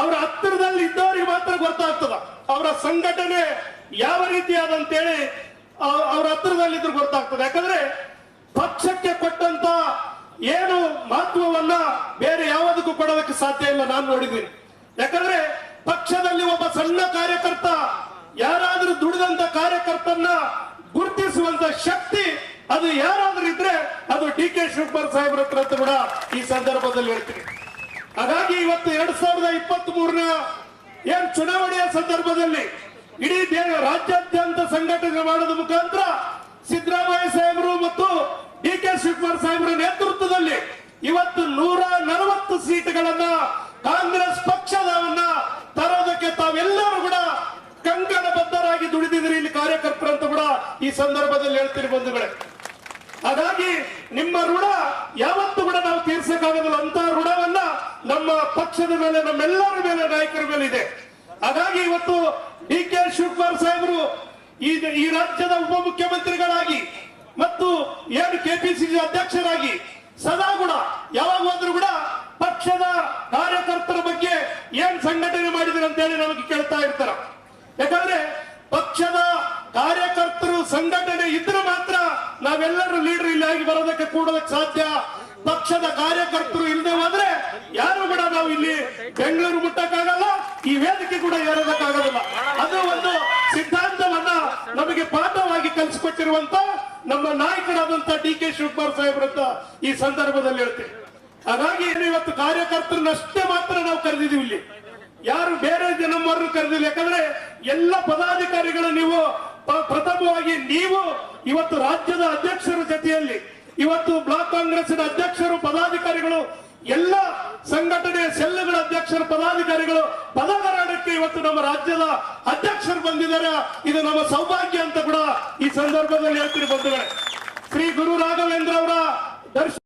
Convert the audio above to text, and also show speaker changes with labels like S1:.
S1: ಅವರ ಹತ್ತಿರದಲ್ಲಿ ಇದ್ದವರಿಗೆ ಮಾತ್ರ ಗೊತ್ತಾಗ್ತದ. ಅವರ ಸಂಘಟನೆ ಯಾವ ರೀತಿಯಾದಂತೇಳಿ ಅವರ ಹತ್ತಿರದಲ್ಲಿದ್ರು ಗೊತ್ತಾಗ್ತದೆ. ಯಾಕಂದ್ರೆ ಪಕ್ಷಕ್ಕೆ ಕೊಟ್ಟಂತ ಏನು ಮಹತ್ವವನ್ನ ಬೇರೆ ಯಾವುದಕ್ಕೂ ಕೊಡೋದಕ್ಕೆ ಸಾಧ್ಯ ಇಲ್ಲ ನಾನು ನೋಡಿದ್ದೀನಿ. ಯಾಕಂದ್ರೆ ಪಕ್ಷದಲ್ಲಿ ಒಬ್ಬ ಸಣ್ಣ ಕಾರ್ಯಕರ್ತ, ಯಾರಾದ್ರೂ ದುಡಿದಂತ ಕಾರ್ಯಕರ್ತನ್ನ ಗುರುತಿಸುವಂತ ಶಕ್ತಿ ಅದು ಯಾರಾದ್ರೂ ಇದ್ರೆ ಅದು ಡಿ ಕೆ ಶಿವಕುಮಾರ್ ಸಾಹೇಬ್ರ ಹತ್ರ ಕೂಡ ಈ ಸಂದರ್ಭದಲ್ಲಿ ಹೇಳ್ತೀನಿ. ಹಾಗಾಗಿ ಇವತ್ತು ಎರಡ್ ಸಾವಿರದ ಇಪ್ಪತ್ತ್ ಮೂರನ ಏನ್ ಚುನಾವಣೆಯ ಸಂದರ್ಭದಲ್ಲಿ ಇಡೀ ರಾಜ್ಯಾದ್ಯಂತ ಸಂಘಟನೆ ಮಾಡೋದ ಮುಖಾಂತರ ಸಿದ್ದರಾಮಯ್ಯ ಸಾಹೇಬರು ಮತ್ತು ಡಿ ಕೆ ಶಿವಕುಮಾರ್ ಸಾಹೇಬರ ನೇತೃತ್ವದಲ್ಲಿ ಇವತ್ತು ನೂರ ನಲವತ್ತು ಸೀಟ್ಗಳನ್ನ ಕಾಂಗ್ರೆಸ್ ಪಕ್ಷದವನ್ನ ತರೋದಕ್ಕೆ ತಾವೆಲ್ಲರೂ ಕೂಡ ಕಂಕಣಬದ್ಧರಾಗಿ ದುಡಿದಿದ್ರಿ ಇಲ್ಲಿ ಕಾರ್ಯಕರ್ತರಂತ ಕೂಡ ಈ ಸಂದರ್ಭದಲ್ಲಿ ಹೇಳ್ತೀರಿ ಬಂಧುಗಳೇ. ಹಾಗಾಗಿ ನಿಮ್ಮ ಋಣ ಯಾವತ್ತು ಕೂಡ ನಾವು ತೀರ್ಸಕ್ಕಾಗಲ್ಲ ಅಂತ ನಮ್ಮ ಪಕ್ಷದ ಮೇಲೆ, ನಮ್ಮೆಲ್ಲರ ಮೇಲೆ ನಾಯಕರ ಮೇಲೆ ಇದೆ. ಹಾಗಾಗಿ ಇವತ್ತು ಡಿ ಕೆ ಶಿವಕುಮಾರ್ ಸಾಹೇಬರು ಈ ರಾಜ್ಯದ ಉಪಮುಖ್ಯಮಂತ್ರಿಗಳಾಗಿ ಮತ್ತು ಏನು ಕೆಪಿಸಿಸಿ ಅಧ್ಯಕ್ಷರಾಗಿ ಸದಾ ಕೂಡ ಯಾವಾಗ ಹೋದ್ರು ಕೂಡ ಪಕ್ಷದ ಕಾರ್ಯಕರ್ತರ ಬಗ್ಗೆ ಏನ್ ಸಂಘಟನೆ ಮಾಡಿದ್ರು ಅಂತ ಹೇಳಿ ನಮಗೆ ಕೇಳ್ತಾ ಇರ್ತಾರ. ಯಾಕಂದ್ರೆ ಪಕ್ಷದ ಕಾರ್ಯಕರ್ತರು ಸಂಘಟನೆ ಇದ್ರೆ ಮಾತ್ರ ನಾವೆಲ್ಲರೂ ಲೀಡರ್ ಇಲ್ಲಿ ಆಗಿ ಬರೋದಕ್ಕೆ ಕೂಡೋದಕ್ಕೆ ಸಾಧ್ಯ. ಪಕ್ಷದ ಕಾರ್ಯಕರ್ತರು ಇಲ್ಲದೆ ಹೋದ್ರೆ ಯಾರು ಕೂಡ ನಾವು ಇಲ್ಲಿ ಬೆಂಗಳೂರು ಮುಟ್ಟಕ್ಕಾಗಲ್ಲ, ಈ ವೇದಿಕೆ ಕೂಡ ಏರೋದಕ್ಕಾಗಲ್ಲ ಅದು ಒಂದು ಸಿದ್ಧಾಂತವನ್ನ ನಮಗೆ ಪಾಠವಾಗಿ ಕಲಿಸಿಕೊಟ್ಟಿರುವಂತ ನಮ್ಮ ನಾಯಕರಾದಂತ ಡಿ ಕೆ ಶಿವಕುಮಾರ್ ಸಾಹೇಬ್ರಂತ ಈ ಸಂದರ್ಭದಲ್ಲಿ ಹೇಳ್ತೀವಿ ಹಾಗಾಗಿ ಇವತ್ತು ಕಾರ್ಯಕರ್ತರನ್ನಷ್ಟೇ ಮಾತ್ರ ನಾವು ಕರೆದಿದ್ದೀವಿ ಇಲ್ಲಿ. ಯಾರು ಬೇರೆ ನಮ್ಮವ್ರನ್ನ ಕರೆದಿಲ್ಲ. ಯಾಕಂದ್ರೆ ಎಲ್ಲ ಪದಾಧಿಕಾರಿಗಳು ನೀವು ಪ್ರಥಮವಾಗಿ ನೀವು ಇವತ್ತು ರಾಜ್ಯದ ಅಧ್ಯಕ್ಷರ ಜೊತೆಯಲ್ಲಿ ಇವತ್ತು ಬ್ಲಾಕ್ ಕಾಂಗ್ರೆಸ್ನ ಅಧ್ಯಕ್ಷರು, ಪದಾಧಿಕಾರಿಗಳು, ಎಲ್ಲ ಸಂಘಟನೆಯ ಸೆಲ್ಗಳ ಅಧ್ಯಕ್ಷರು, ಪದಾಧಿಕಾರಿಗಳು ಪದಗರಾಡಕ್ಕೆ ಇವತ್ತು ನಮ್ಮ ರಾಜ್ಯದ ಅಧ್ಯಕ್ಷರು ಬಂದಿದ್ದಾರೆ. ಇದು ನಮ್ಮ ಸೌಭಾಗ್ಯ ಅಂತ ಕೂಡ ಈ ಸಂದರ್ಭದಲ್ಲಿ ಹೇಳ್ತೀರಿ ಬಂಧುಗಳೇ. ಶ್ರೀ ಗುರು ರಾಘವೇಂದ್ರ ಅವರ ದರ್ಶನ